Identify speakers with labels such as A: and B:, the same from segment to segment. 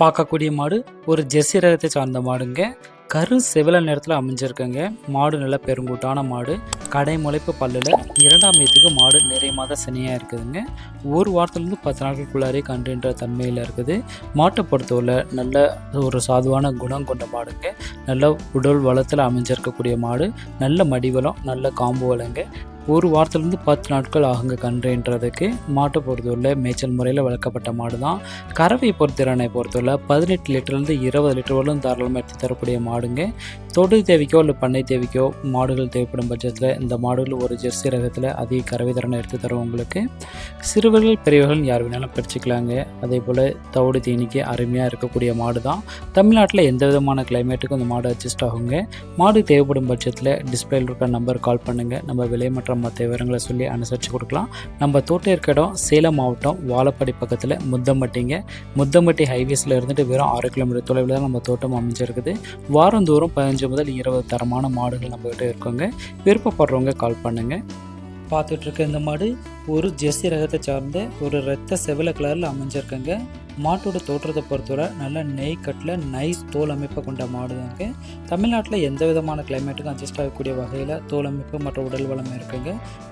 A: பார்க்கக்கூடிய மாடு ஒரு ஜெர்சி ரகத்தை சார்ந்த மாடுங்க. கரு செவல நேரத்தில் அமைஞ்சிருக்குங்க. மாடு நல்ல பெருங்கூட்டான மாடு. கடை முளைப்பு பல்லில் இரண்டாம் வயதுக்கு மாடு நிறைய மாத சனியாக இருக்குதுங்க. ஒரு வாரத்துலேருந்து பத்து நாட்களுக்குள்ளாரே கண்டுன்ற தன்மையில் இருக்குது. மாட்டை பொறுத்தவரை நல்ல ஒரு சாதுவான குணம் கொண்ட மாடுங்க. நல்ல உடல் வளத்தில் அமைஞ்சிருக்கக்கூடிய மாடு. நல்ல மடிவளம் நல்ல காம்பு வளங்க. ஒரு வாரத்துலேருந்து பத்து நாட்கள் ஆகுங்க கன்றுன்றதுக்கு. மாட்டை பொறுத்தவரை மேய்ச்சல் முறையில் வளர்க்கப்பட்ட மாடு தான். கறவை பொறுத்திறனை பொறுத்தவரை பதினெட்டு லிட்டர்லேருந்து இருபது லிட்டர் வரலும் தாராளமாக எடுத்து தரக்கூடிய மாடுங்க. தொடு தேவைக்கோ இல்லை பண்ணை தேவைக்கோ மாடுகள் தேவைப்படும் பட்சத்தில் இந்த மாடுகள் ஒரு ஜெர்சி ரகத்தில் அதிக கறவை திறனை எடுத்து தரும் உங்களுக்கு. சிறுவர்கள் பெரியவர்கள் யார் வேணாலும் பிரிச்சுக்கலாங்க அதே போல் தவிடு தீனிக்கு அருமையாக இருக்கக்கூடிய மாடு தான் தமிழ்நாட்டில் எந்த விதமான கிளைமேட்டுக்கும் இந்த மாடு அட்ஜஸ்ட் ஆகுங்க. மாடு தேவைப்படும் பட்சத்தில் டிஸ்பிளேயில் இருக்க நம்பர் கால் பண்ணுங்கள் நம்ம விலை மற்றும் மற்ற விவரங்களை சொல்லி அனுசரித்து கொடுக்கலாம். நம்ம தோட்டம் இருக்க இடம் சேலம் மாவட்டம் வாழப்பாடி பக்கத்தில் முத்தம்பட்டிங்க. முத்தம்பட்டி ஹைவேஸில் இருந்துட்டு வெறும் ஆறு கிலோமீட்டர் தொலைவில் தான் நம்ம தோட்டம் அமைஞ்சிருக்குது. வாரந்தோறும் பதினஞ்சு முதல் இருபது தரமான மாடுகள் நம்மகிட்ட இருக்கோங்க. விருப்பப்படுறவங்க கால் பண்ணுங்கள் பார்த்துட்டு இருக்க இந்த மாடு ஒரு ஜெர்சி ரகத்தை சார்ந்த ஒரு ரத்த செவல கலரில் அமைஞ்சிருக்குங்க. மாட்டோட தோற்றத்தை பொறுத்தவரை நல்ல நெய் கட்டில் நைஸ் தோல் அமைப்பை கொண்ட மாடு தாங்க தமிழ்நாட்டில் எந்த விதமான கிளைமேட்டுக்கும் அட்ஜஸ்ட் ஆகக்கூடிய வகையில் தோல் அமைப்பு மற்றும் உடல் வளம் இருக்குங்க.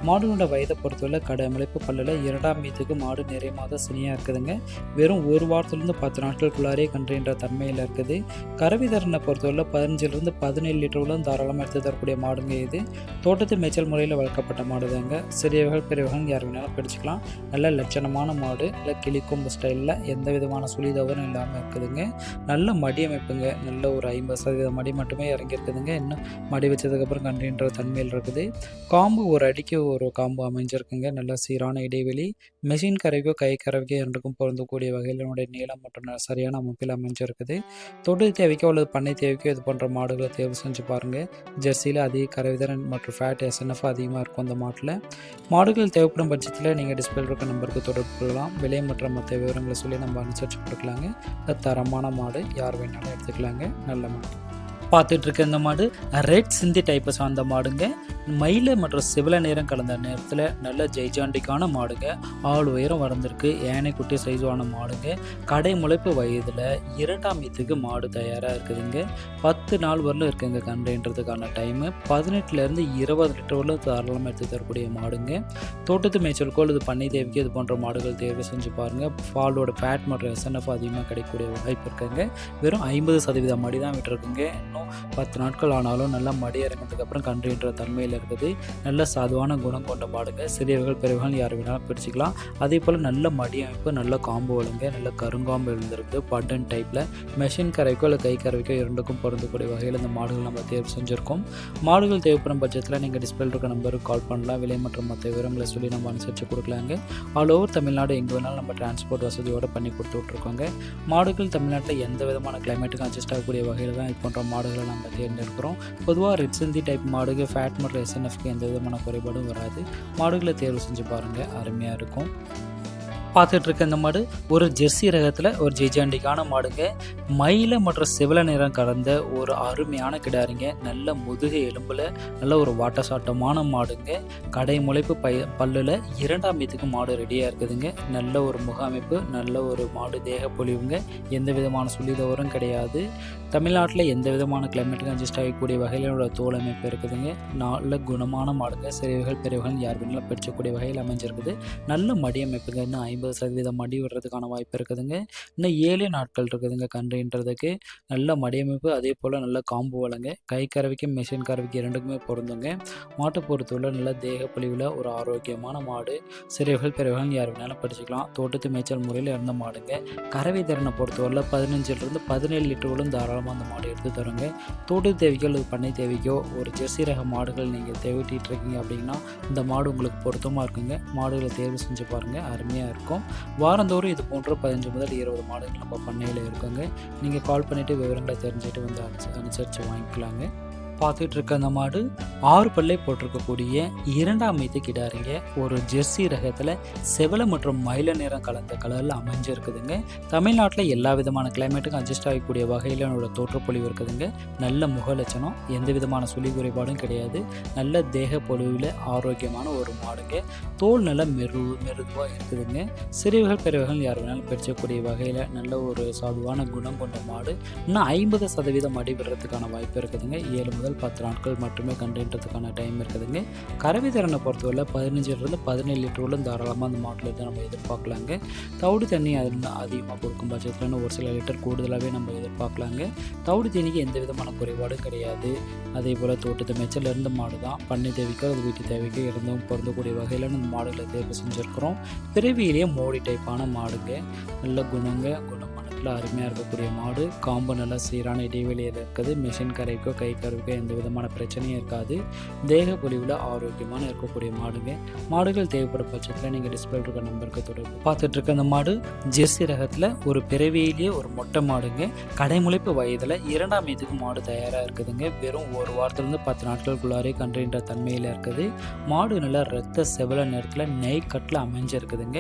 A: மாடுகளோட வயதை பொறுத்தவரை கடை அமைப்பு பல்லில் இரண்டாம் மீதுக்கு மாடு நிறைய மாதம் சினியாக இருக்குதுங்க. வெறும் ஒரு வாரத்துலேருந்து பத்து நாட்களுக்குள்ளாரே கன்றுன்ற தன்மையில் இருக்குது. கறவை தரனை பொறுத்தவரை பதினஞ்சிலிருந்து பதினேழு லிட்டர்களும் தாராளமாக எடுத்து தரக்கூடிய மாடுங்க இது. தோட்டத்து மேய்ச்சல் முறையில் வளர்க்கப்பட்ட மாடு தாங்க. சிறியவர்கள் பெரியவர்கள் யார் வேணாலும் பிடிச்சிக்கலாம். நல்ல லட்சணமான மாடு. இல்லை கிளிக்கொம்பு ஸ்டைலில் எந்த விதமான சுழி தவறும் இல்லாமல் இருக்குதுங்க. நல்ல மடி அமைப்புங்க. நல்ல ஒரு ஐம்பது சதவீதம் மடி மட்டுமே இறங்கியிருக்குதுங்க. இன்னும் மடி வச்சதுக்கப்புறம் கண்டின்ற தன்மையில் இருக்குது. காம்பு ஒரு அடிக்கு ஒரு காம்பு அமைஞ்சிருக்குங்க. நல்ல சீரான இடைவெளி. மெஷின் கறவைக்கோ கை கறவைக்கோ இரண்டுக்கும் பொருந்தக்கூடிய வகையில் என்னுடைய நீளம் மற்றும் ந- சரியான அமைப்பில் அமைஞ்சிருக்குது. தொடு தேவைக்கோ அல்லது பண்ணை தேவைக்கோ இது போன்ற மாடுகளை தேர்வு செஞ்சு பாருங்கள் ஜெர்சியில் அதிக கறவைதிறன் மற்றும் ஃபேட் எஸ்என்எஃப் அதிகமாக இருக்கும் அந்த மாட்டில். மாடுகள் தேவைப்படும் பட்சத்தில் நீங்கள் டிஸ்பிளே இருக்க நம்பருக்கு தொடர்பு கொள்ளலாம். விலை மற்றும் மற்ற விவரங்களை சொல்லி நம்ம அனுசரித்து கொடுக்கலாங்க தரமான மாடு யார் வேணாலும் எடுத்துக்கலாங்க. நல்ல மாடு. பார்த்துட்ருக்க இந்த மாடு ரெட் சிந்தி டைப்பை சார்ந்த மாடுங்க. மயில மற்றும் சிவல நேரம் கலந்த நேரத்தில் நல்ல ஜெய்ஜாண்டிக்கான மாடுங்க. ஆள் உயரம் வளர்ந்துருக்கு. யானை குட்டி சைஸான மாடுங்க. கடை முளைப்பு வயதில் இரண்டாம் இத்துக்கு மாடு தயாராக இருக்குதுங்க. பத்து நாள் வரலும் இருக்குங்க கன்றுன்றதுக்கான டைமு பதினெட்டுலேருந்து இருபது லிட்டர் வரலும் தாராளமாக எடுத்து தரக்கூடிய மாடுங்க. தோட்டத்து மேய்ச்சலுக்கோ அல்லது பண்ணை தேவைக்கு இது போன்ற மாடுகள் தேர்வு செஞ்சு பாருங்கள் பாலோட ஃபேட் மற்றும் எஸ்என்எஃப் அதிகமாக கிடைக்கக்கூடிய வாய்ப்பு இருக்குங்க. வெறும் ஐம்பது சதவீதம் மடி தான் விட்டுருக்குங்க. இன்னும் பத்து நாட்கள் ஆனாலும் நல்லா மடி இறங்கினதுக்கப்புறம் கன்றுன்ற தன்மையில் இருக்குது. நல்ல சாதுவான குணம் கொண்ட மாடுங்க. சிறியவர்கள் பெரியவர்கள் யார் வேணாலும் பிடிச்சிக்கலாம் அதே போல் நல்ல மடி அமைப்பு நல்ல காம்பு வழுங்க நல்ல கருங்காம்பு எழுந்திருக்கு பட்டன் டைப்பில் மெஷின் கரைக்கோ இல்லை கை கரைக்கோ இரண்டுக்கும் பொருந்தக்கூடிய வகையில் இந்த மாடுகள் நம்ம தேர்வு செஞ்சுருக்கோம். மாடுகள் தேவைப்படும் பட்சத்தில் நீங்கள் டிஸ்பிளே இருக்க நம்பருக்கு கால் பண்ணலாம். விலை மற்றும் மற்ற விவரங்களை சொல்லி நம்ம அனுசரித்து கொடுக்கலாங்க. ஆல் ஓவர் தமிழ்நாடு எங்கே வேணாலும் நம்ம டிரான்ஸ்போர்ட் வசதியோடு பண்ணி கொடுத்து விட்ருக்கோங்க மாடுகள் தமிழ்நாட்டில் எந்த விதமான கிளைமேட்டுக்கும் அட்ஜஸ்ட் ஆகக்கூடிய வகையில் தான் இது போன்ற மாடுகளை நம்ம தேர்ந்தெடுக்கிறோம். பொதுவாக ரெட் சிந்தி டைப் மாடுகள் ஃபேட் மற்றும் எஸ்என்எஃப்க்கு எந்த விதமான குறைபாடும் வராது. மாடுகளை தேர்வு செஞ்சு பாருங்கள் அருமையாக இருக்கும். பார்த்துட்டு இருக்க இந்த மாடு ஒரு ஜெர்சி ரகத்தில் ஒரு ஜெய்ஜாண்டிக்கான மாடுங்க. மயில மற்றும் சிவல நிறம் கலந்த ஒரு அருமையான கிடாரிங்க. நல்ல முதுகு எலும்பில் நல்ல ஒரு வாட்டசாட்டமான மாடுங்க. கடை முளைப்பு பய பல்லில் இரண்டாம் வீத்துக்கு மாடு ரெடியாக இருக்குதுங்க. நல்ல ஒரு முக அமைப்பு நல்ல ஒரு மாடு தேக பொழிவுங்க. எந்த விதமான சுழிதவறும் கிடையாது. தமிழ்நாட்டில் எந்த விதமான கிளைமேட்டுக்கும் அட்ஜஸ்ட் ஆகக்கூடிய வகையில் என்னோட தோல் அமைப்பு இருக்குதுங்க. நல்ல குணமான மாடுங்க. சிறியவர்கள் பெரியவர்கள் யார் வேணாலும் பிடிச்சக்கூடிய வகையில் அமைஞ்சிருக்குது. நல்ல மடி அமைப்புங்க இன்னும் ஐம்பது சதவீதம் மடி விடுறதுக்கான வாய்ப்பு இருக்குதுங்க. இன்னும் ஏழு நாட்கள் இருக்குதுங்க கன்றுன்றதுக்கு. நல்ல மடியமைப்பு அதே போல் நல்ல காம்பு வளங்க. கை கறவைக்கும் மிஷின் கறவைக்கு இரண்டுக்குமே பொருந்துங்க. மாட்டை பொறுத்தவரை நல்ல தேக ஒரு ஆரோக்கியமான மாடு. சிறியவர்கள் பெரியவர்கள் யார் வேணாலும் படிச்சுக்கலாம் தோட்டத்து மேய்ச்சல் முறையில் இருந்த மாடுங்க. கறவை திறனை பொறுத்தவரையில் பதினஞ்சிலிருந்து பதினேழு லிட்டர்களும் தாராளமாக அந்த மாடு எடுத்து தருங்க. தோட்டத்து தேவைக்கோ அல்லது பண்ணை தேவைக்கோ ஒரு ஜெர்சி ரக மாடுகள் நீங்கள் தேவைட்டிட்டு இருக்கீங்க அப்படின்னா இந்த மாடு உங்களுக்கு பொருத்தமாக இருக்குங்க. மாடுகளை தேர்வு செஞ்சு பாருங்கள் அருமையாக இருக்கும். வாரந்தோறும் இது போன்ற பதினஞ்சு முதல் இருபது மாடல் நம்ம பண்ணையில் இருக்குங்க. நீங்கள் கால் பண்ணிவிட்டு விவரங்களை தெரிஞ்சுட்டு வந்து அனுசரித்து வாங்கிக்கலாங்க. பார்த்துட்டு இருக்க அந்த மாடு ஆறு பல்லை போட்டிருக்கக்கூடிய இரண்டாம் மீது கிடாரிங்க. ஒரு ஜெர்சி ரகத்தில் செவலை மற்றும் மயில நிறம் கலந்த கலரில் அமைஞ்சிருக்குதுங்க. தமிழ்நாட்டில் எல்லா விதமான கிளைமேட்டுக்கும் அட்ஜஸ்ட் ஆகக்கூடிய வகையில் என்னோட தோற்றப்பொழிவு இருக்குதுங்க. நல்ல முகலட்சணம் எந்த விதமான சுழி குறைபாடும் கிடையாது. நல்ல தேக பொழிவில் ஆரோக்கியமான ஒரு மாடுங்க. தோல் நல்ல மெரு மெருதுவாக இருக்குதுங்க. சிறுவர்கள் பெரியவர்கள் யார் வேணாலும் பிரிச்சக்கூடிய வகையில் நல்ல ஒரு சாதுவான குணம் கொண்ட மாடு. இன்னும் ஐம்பது சதவீதம் அடிபடுறதுக்கான வாய்ப்பு இருக்குதுங்க. ஏழு முதல் பத்து நாட்கள் மட்டுமே கண்டுன்றதுக்கான டைம் இருக்குதுங்க. கறவை திறனை பொறுத்தவரை பதினஞ்சுலேருந்து பதினேழு லிட்டர் உள்ள தாராளமாக அந்த மாட்டில் தான் நம்ம எதிர்பார்க்கலாங்க. தவிடு தண்ணி அதில் அதிகமாக கொடுக்கும் பட்சத்தில் ஒரு சில லிட்டர் கூடுதலாகவே நம்ம எதிர்பார்க்கலாங்க. தவிடு தண்ணிக்கு எந்த விதமான குறைபாடும் கிடையாது. அதே போல் தோட்டத்து மேய்ச்சல் இருந்த மாடு தான். பண்ணை தேவைக்கோ அது வீட்டு தேவைக்கோ இருந்தும் பொருந்தக்கூடிய வகையில் நம்ம மாடுகளை தேர்வு செஞ்சுருக்கிறோம். பிறவியிலேயே மோடி டைப்பான மாடுங்க. நல்ல குணங்க குணமானத்தில் அருமையாக இருக்கக்கூடிய மாடு காம்பு நல்லா சீரான இடைவெளியில் இருக்குது. மிஷின் கரைக்கோ கை கருவுக்கோ எந்த விதமான பிரச்சனையும் இருக்காது. தேக பொலிவில் ஆரோக்கியமான இருக்கக்கூடிய மாடுங்க. மாடுகள் தேவைப்படும் பட்சத்தில் நீங்கள் டிஸ்பிளே இருக்க நம்பருக்கு தொடர்பு. பார்த்துட்டு இருக்க அந்த மாடு ஜெர்சி ரகத்தில் ஒரு பிறவியிலேயே ஒரு மொட்டை மாடுங்க. கடைமுளைப்பு வயதில் இரண்டாம் இதுக்கு மாடு தயாராக இருக்குதுங்க. வெறும் ஒரு வாரத்துலேருந்து பத்து நாட்களுக்குள்ளாரே கன்றுன்ற தன்மையில் இருக்குது. மாடு நல்லா ரத்த செவல நேரத்தில் நெய் கட்டில் அமைஞ்சிருக்குதுங்க.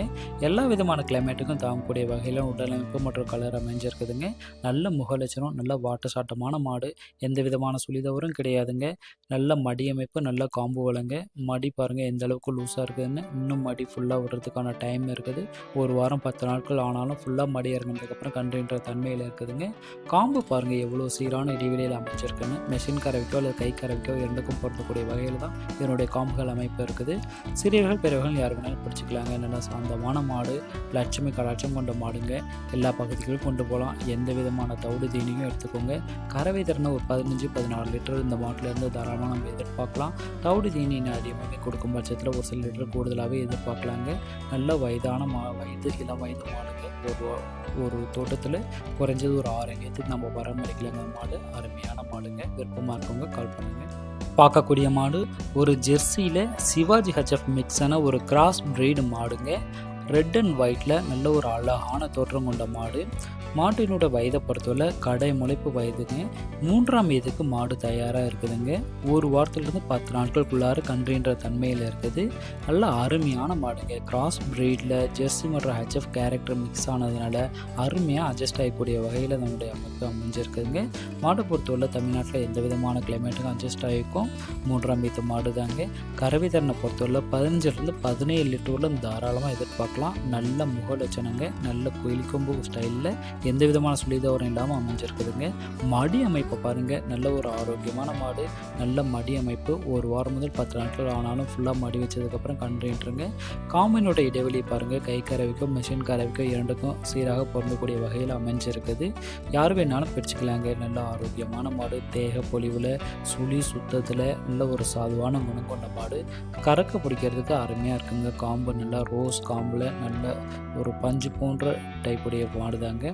A: எல்லா விதமான கிளைமேட்டுக்கும் தாங்கக்கூடிய வகையில் உடலமைப்பு மற்றும் கலர் அமைஞ்சிருக்குதுங்க நல்ல முகலட்சணம் நல்ல வாட்ட சாட்டமான மாடு. எந்த விதமான சுழிதவரும் கிடையாதுங்க. நல்ல மடி அமைப்பு நல்ல காம்பு வளங்க. மடி பாருங்கள் எந்த அளவுக்கு லூஸாக இருக்குதுன்னு. இன்னும் மடி ஃபுல்லாக விடுறதுக்கான டைம் இருக்குது. ஒரு வாரம் பத்து நாட்கள் ஆனாலும் ஃபுல்லாக மடி இறங்கினதுக்கப்புறம் கன்றுன்ற தன்மையில் இருக்குதுங்க. காம்பு பாருங்கள் எவ்வளோ சீரான இடைவெளியில் அமைச்சிருக்குன்னு மெஷின் கரவிக்கோ அல்லது கை கரவிக்கோ இரண்டுக்கும் பொருந்தக்கூடிய வகையில் தான் இதனுடைய காம்புகள் அமைப்பு இருக்குது. சிறியவர்கள் பெரியவர்கள் யார் வேணாலும் பிடிச்சிக்கலாங்க. நல்லா சாந்தமான மாடு லட்சுமி கலாட்சம் கொண்ட மாடுங்க. எல்லா பகுதிகளும் லிட்டர் கொண்டு போகலாம். எந்த விதமான தவிடு தீனியும் எடுத்துக்கோங்க. கறவை திறனை ஒரு பதினஞ்சு பதினாறு லிட்டர் இந்த மாட்டிலேருந்து தாராளமாக நம்ம எதிர்பார்க்கலாம். தவிடு தீனி அதிகமாக கொடுக்கும் பட்சத்தில் ஒரு சில லிட்டர் கூடுதலாகவே எதிர்பார்க்கலாங்க. நல்ல வயதான மா வயது இளம் வயது மாடுங்க. ஒரு ஒரு தோட்டத்தில் குறைஞ்சது ஒரு ஆறு ஏற்றுக்கு நம்ம பராமரிக்கலாங்க மாடு. அருமையான மாடுங்க. விருப்பமாக இருக்கவங்க கால் பண்ணுங்கள் பார்க்கக்கூடிய மாடு ஒரு ஜெர்சியில் சிவாஜி ஹச்எஃப் மிக்ஸான ஒரு கிராஸ் பிரீடு மாடுங்க. ரெட் அண்ட் ஒயிட்டில் நல்ல ஒரு அழகான தோற்றம் கொண்ட மாடு. மாட்டினோட வயதை பொறுத்தவரை கடை முளைப்பு வயதுங்க. மூன்றாம் வயதுக்கு மாடு தயாராக இருக்குதுங்க. ஒரு வாரத்துலேருந்து பத்து நாட்களுக்குள்ளார கன்றுன்ற தன்மையில் இருக்குது. நல்ல அருமையான மாடுங்க. கிராஸ் பிரீடில் ஜெர்சி மற்றும் ஹெச்எஃப் கேரக்டர் மிக்ஸ் ஆனதுனால அருமையாக அட்ஜஸ்ட் ஆகக்கூடிய வகையில் நம்முடைய அமைப்பு அமைஞ்சிருக்குதுங்க. மாடை பொறுத்தவரை தமிழ்நாட்டில் எந்த விதமான கிளைமேட்டுக்கும் அட்ஜஸ்ட் ஆகிருக்கும். மூன்றாம் வீத்து மாடு தாங்க கறவை தரனை பொறுத்தவரை பதினஞ்சுலேருந்து பதினேழு லிட்டரில் தாராளமாக பார்க்கலாம். நல்ல முக லட்சணங்க நல்ல கோயில் கொம்பு ஸ்டைலில் எந்த விதமான சுழிதவரம் இல்லாமல் அமைஞ்சிருக்குதுங்க. மடி அமைப்பை பாருங்கள் நல்ல ஒரு ஆரோக்கியமான மாடு நல்ல மடி அமைப்பு. ஒரு வாரம் முதல் பத்து நாட்கள் ஆனாலும் ஃபுல்லாக மடி வச்சதுக்கப்புறம் கன்றுன்றுங்க. காமனோட இடைவெளி பாருங்கள் கை கறவைக்கும் மிஷின் கறவைக்கும் இரண்டுக்கும் சீராக பொருந்தக்கூடிய வகையில் அமைஞ்சிருக்குது. யார் வேணாலும் பிடிச்சிக்கலாங்க நல்ல ஆரோக்கியமான மாடு தேக பொலிவில் சுழி சுத்தத்தில் நல்ல ஒரு சாதுவான குணம் கொண்ட மாடு. கறக்க பிடிக்கிறதுக்கு அருமையாக இருக்குங்க காம்பு நல்லா ரோஸ் காம்பில் நல்ல ஒரு பஞ்சு போன்ற டைப்புடைய மாடு தாங்க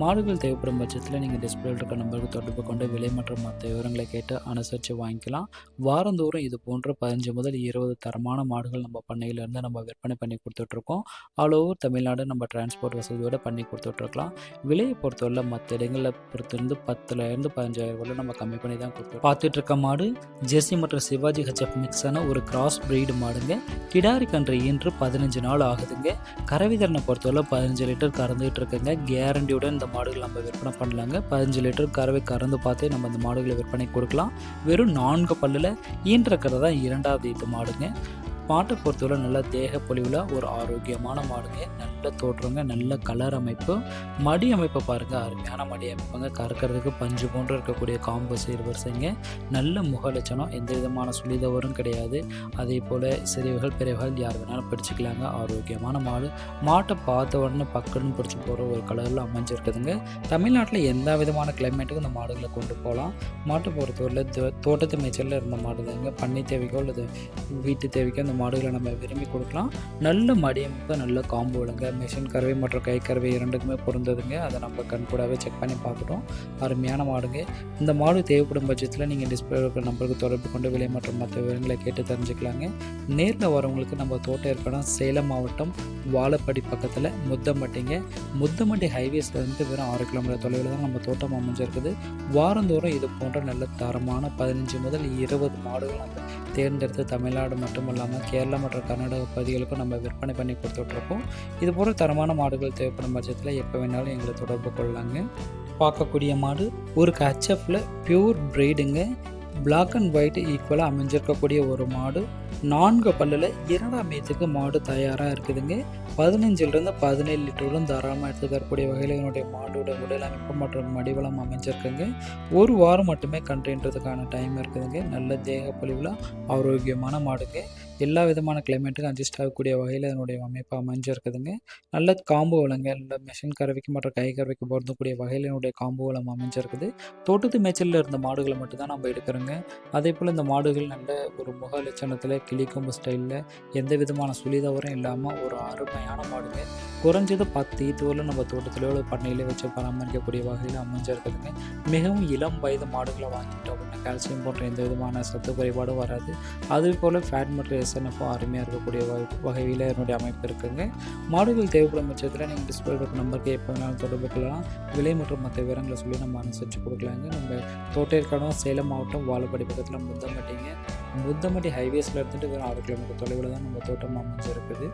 A: மாடுகள் தேவைப்படும் பட்சத்தில் நீங்கள் டிஸ்பிளேல இருக்க நம்பருக்கு தொடர்பு கொண்டு விலை மற்றும் மற்ற விவரங்களை கேட்டு அனுசரித்து வாங்கிக்கலாம். வாரந்தோறும் இது போன்ற பதினஞ்சு முதல் இருபது தரமான மாடுகள் நம்ம பண்ணையிலேருந்து நம்ம விற்பனை பண்ணி கொடுத்துட்ருக்கோம். ஆல் ஓவர் தமிழ்நாடு நம்ம டிரான்ஸ்போர்ட் வசதியோடு பண்ணி கொடுத்துட்ருக்கலாம். விலையை பொறுத்தவரை மற்ற இடங்களில் பொறுத்திருந்து பத்துலேருந்து பதினஞ்சாயிரம் ரூபாய் நம்ம கம்மி பண்ணி தான் கொடுத்துருக்கோம் பார்த்துட்டு இருக்க மாடு ஜெர்சி மற்றும் சிவாஜி ஹெச்எஃப் மிக்ஸான ஒரு கிராஸ் பிரீடு மாடுங்க. கிடாரி கன்று ஈன்று பதினஞ்சு நாள் ஆகுதுங்க. கரவிதரனை பொறுத்தவரை பதினஞ்சு லிட்டர் கறந்துகிட்டு இருக்குங்க கேரண்டியுடன் இந்த மாடுகள் நம்ம விற்பனை பண்ணலாங்க. பதினஞ்சு லிட்டர் கறவை கறந்து பார்த்தே நம்ம இந்த மாடுகளை விற்பனை கொடுக்கலாம். வெறும் நான்கு பல்லில் ஈன்றக்கிறது தான் இரண்டாவது இது மாடுங்க. மாட்டை பொறுத்தவரை நல்ல தேக பொலிவில் ஒரு ஆரோக்கியமான மாடுங்க நல்ல தோற்றங்க நல்ல கலர் அமைப்பு. மடி அமைப்பை பாருங்கள் அருமையான மடி அமைப்புங்க. கறக்கிறதுக்கு பஞ்சு போன்று இருக்கக்கூடிய காம்பு சீர்வரிசைங்க நல்ல முக லட்சணம் எந்த விதமான சுழிதவரும் கிடையாது. அதே போல் சிறியவர்கள் பெரியவர்கள் யார் வேணாலும் பிடிச்சிக்கலாங்க. ஆரோக்கியமான மாடு. மாட்டை பார்த்த உடனே பக்குன்னு பிடிச்சி போகிற ஒரு கலரில் அமைஞ்சிருக்குதுங்க. தமிழ்நாட்டில் எந்த விதமான கிளைமேட்டுக்கும் இந்த மாடுகளை கொண்டு போகலாம். மாட்டை பொறுத்தவரையில் தோ- தோட்டத்து மேய்ச்சலில் இருந்த மாடு தாங்க பண்ணை தேவைக்கோ அல்லது வீட்டு தேவைக்கோ அந்த மாடுகளை நம்ம விரும்பி கொடுக்கலாம். நல்ல மடியமைப்பு நல்ல காம்போ விடுங்க மிஷின் கறவை மற்றும் கை கறவை இரண்டுக்குமே பொருந்ததுங்க. அதை நம்ம கண்கூடாவே செக் பண்ணி பார்க்கட்டும். அருமையான மாடுங்க. இந்த மாடு தேவைப்படும் பட்சத்தில் நீங்கள் டிஸ்பிளே இருக்கிற நம்பருக்கு தொடர்பு கொண்டு விலை மற்றும் மற்ற விவரங்களை கேட்டு தெரிஞ்சுக்கலாங்க. நேரில் வரவங்களுக்கு நம்ம தோட்டம் இருக்கணும் சேலம் மாவட்டம் வாழப்படி பக்கத்தில் முத்தம்பட்டிங்க. முத்தம்பட்டி ஹைவேஸ்லேருந்து வெறும் ஆறு கிலோமீட்டர் தொலைவில் தான் நம்ம தோட்டம் அமைஞ்சிருக்குது. வாரந்தோறும் இது போன்ற நல்ல தரமான பதினஞ்சு முதல் இருபது மாடுகள் நம்ம தேர்ந்தெடுத்து தமிழ்நாடு மட்டும் இல்லாமல் கேரளா மற்றும் கர்நாடக பகுதிகளுக்கும் நம்ம விற்பனை பண்ணி கொடுத்துட்ருக்கோம். இது போல தரமான மாடுகள் தேவைப்படும் பட்சத்தில் எப்போ வேணாலும் எங்களை தொடர்பு கொள்ளலாங்க. பார்க்கக்கூடிய மாடு ஒரு கச்சப்பில் பியூர் ப்ரீடுங்க பிளாக் அண்ட் ஒயிட் ஈக்குவலாக அமைஞ்சிருக்கக்கூடிய ஒரு மாடு. நான்கு பல்லில் இரண்டாம் மேத்துக்கு மாடு தயாராக இருக்குதுங்க. பதினஞ்சிலிருந்து பதினேழு லிட்டரும் தாராளமாக எடுத்துக்கக்கூடிய வகையில் என்னுடைய மாடோட உடல் அமைப்பு மற்றும் மடிவளம் அமைஞ்சிருக்குங்க. ஒரு வாரம் மட்டுமே கன்றுன்றதுக்கான டைம் இருக்குதுங்க. நல்ல தேக பொலிவில் ஆரோக்கியமான மாடுங்க. எல்லா விதமான கிளைமேட்டுக்கும் அட்ஜஸ்ட் ஆகக்கூடிய வகையில் அதனுடைய அமைப்பு அமைஞ்சிருக்குதுங்க. நல்ல காம்பு வளங்க நல்ல மிஷின் கறவைக்கு மற்றும் கை கறவைக்கு பொருந்தக்கூடிய வகையில் என்னுடைய காம்பு வளம் அமைஞ்சிருக்குது. தோட்டத்து மேய்ச்சலில் இருந்த மாடுகளை மட்டும்தான் நம்ம எடுக்கிறோங்க. அதே போல் இந்த மாடுகள் நல்ல ஒரு முக லட்சணத்தில் கிளிக்கொம்பு ஸ்டைலில் எந்த விதமான சுழிதவரம் இல்லாமல் ஒரு அருமையான மாடுங்க. குறைஞ்சது பத்து ஈத்துவரில் நம்ம தோட்டத்திலோ இல்லை பண்ணையிலே வச்சு பராமரிக்கக்கூடிய வகையில் அமைஞ்சிருக்குதுங்க. மிகவும் இளம் வயது மாடுகளை வாங்கிட்டோம் அப்படின்னா கால்சியம் போன்ற எந்த விதமான சத்து குறைபாடும் வராது. அதே போல் ஃபேட் மற்றும் எஸ்என்எஃப்பும் அருமையாக இருக்கக்கூடிய வகையில் என்னுடைய அமைப்பு இருக்குங்க. மாடுகள் தேவைப்படும் பட்சத்தில் நீங்கள் டிஸ்பிளே இருக்க நம்பருக்கு எப்போ வேணாலும் தொடர்பு கொள்ளலாம். விலை மற்றும் மற்ற விவரங்களை சொல்லி நம்ம அனுசரித்து கொடுக்கலாங்க. நம்ம தோட்டேற்காடும் சேலம் மாவட்டம் வாழப்பாடி பக்கத்தில் முத்தம்பட்டிங்க. முத்தம்பட்டி ஹைவேஸில் இருந்துட்டு வெறும் ஆறு கிலோமீட்டர் தொலைவில் தான் நம்ம தோட்டம் அமைஞ்சிருக்குது.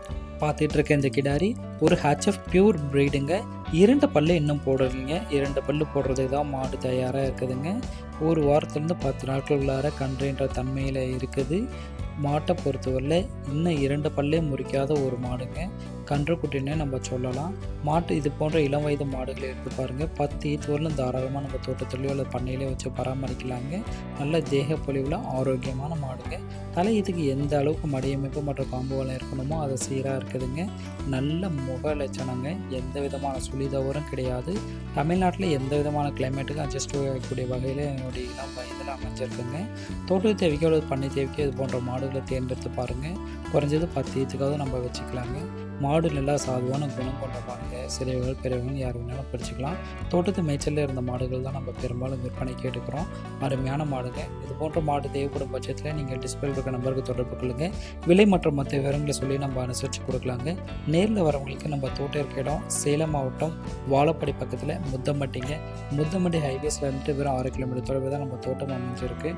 A: பார்த்துட்டு இருக்க இந்த கிடாரி ஒரு ஹேச்எஃப் பியூர் ப்ரீடுங்க இரண்டு பல்லு இன்னும் போடுறீங்க இரண்டு பல்லு போடுறதுக்கு தான் மாடு தயாராக இருக்குதுங்க. ஒரு வாரத்துலேருந்து பத்து நாட்கள் உள்ளார கன்றுன்ற தன்மையில் இருக்குது. மாட்டை பொறுத்தவரையில் இன்னும் இரண்டு பல்லே முறிக்காத ஒரு மாடுங்க. கன்றுக்குட்டினே நம்ம சொல்லலாம். மாட்டு இது போன்ற இளம் வயது மாடுகளை எடுத்து பாருங்கள் பத்து ஈத்து வரலும் தாராளமாக நம்ம தோட்டத்துலேயோ அல்லது பண்ணையிலேயோ வச்சு பராமரிக்கலாங்க. நல்ல தேக பொலிவில் ஆரோக்கியமான மாடுங்க. தலை எந்த அளவுக்கு மடியமைப்பு மற்றும் காம்பு இருக்கணுமோ அது சீராக இருக்குதுங்க. நல்ல முக லட்சணங்க. எந்த விதமான சுழிதவரும் கிடையாது. தமிழ்நாட்டில் எந்த விதமான கிளைமேட்டுக்கும் அட்ஜஸ்ட் ஆகக்கூடிய வகையில் என்னுடைய இளம் வயதில் அமைஞ்சிருக்குங்க. தோட்ட தேவைக்கோ அல்லது பண்ணை தேவைக்கோ இது போன்ற மாடுகளை தேர்ந்தெடுத்து பாருங்கள் குறைஞ்சது பத்து ஈத்துக்காவது நம்ம வச்சுக்கலாங்க. மாடு நல்லா சாதுவான குணம் கொண்டவாங்க சிறியவர்கள் பெரியவர்கள் யார் வேணாலும் பிரிச்சுக்கலாம். தோட்டத்து மேய்ச்சலில் இருந்த மாடுகள் தான் நம்ம பெரும்பாலும் விற்பனைக்கு எடுக்கிறோம் அருமையான மாடுங்க. இது போன்ற மாடு தேவைப்படும் பட்சத்தில் நீங்கள் டிஸ்பிளே இருக்க நம்பருக்கு தொடர்பு கொள்ளுங்கள் விலை மற்றும் மற்ற விவரங்களை சொல்லி நம்ம அனுசரித்து கொடுக்கலாங்க. நேரில் வரவங்களுக்கு நம்ம தோட்டம் இருக்க இடம் சேலம் மாவட்டம் வாழப்படி பக்கத்தில் முத்தம்பட்டிங்க. முத்தம்பட்டி ஹைவேஸில் வந்துட்டு வெறும் ஆறு கிலோமீட்டர் தொடர்பு தான் நம்ம தோட்டம் அமைஞ்சிருக்கு.